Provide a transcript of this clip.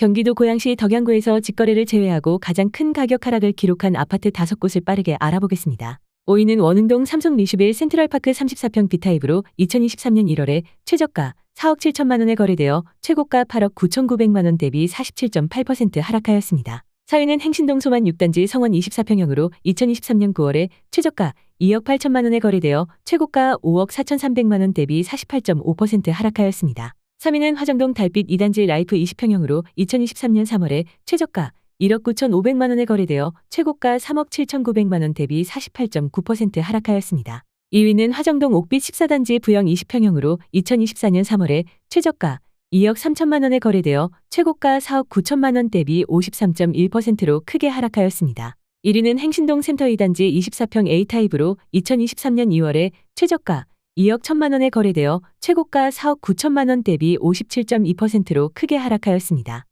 경기도 고양시 덕양구에서 직거래를 제외하고 가장 큰 가격 하락을 기록한 아파트 5곳을 빠르게 알아보겠습니다. 5위는 원흥동 삼성 리슈빌 센트럴파크 34평 B타입으로 2023년 1월에 최저가 4억 7천만 원에 거래되어 최고가 8억 9,900만 원 대비 47.8% 하락하였습니다. 4위는 행신동 소만 6단지 성원 24평형으로 2023년 9월에 최저가 2억 8천만 원에 거래되어 최고가 5억 4,300만 원 대비 48.5% 하락하였습니다. 3위는 화정동 달빛 2단지 라이프 20평형으로 2023년 3월에 최저가 1억 9,500만 원에 거래되어 최고가 3억 7,900만 원 대비 48.9% 하락하였습니다. 2위는 화정동 옥빛 14단지 부영 20평형으로 2024년 3월에 최저가 2억 3천만 원에 거래되어 최고가 4억 9천만 원 대비 53.1%로 크게 하락하였습니다. 1위는 행신동 센터 2단지 24평 A타입으로 2023년 2월에 최저가 2억 1천만 원에 거래되어 최고가 4억 9천만 원 대비 57.2%로 크게 하락하였습니다.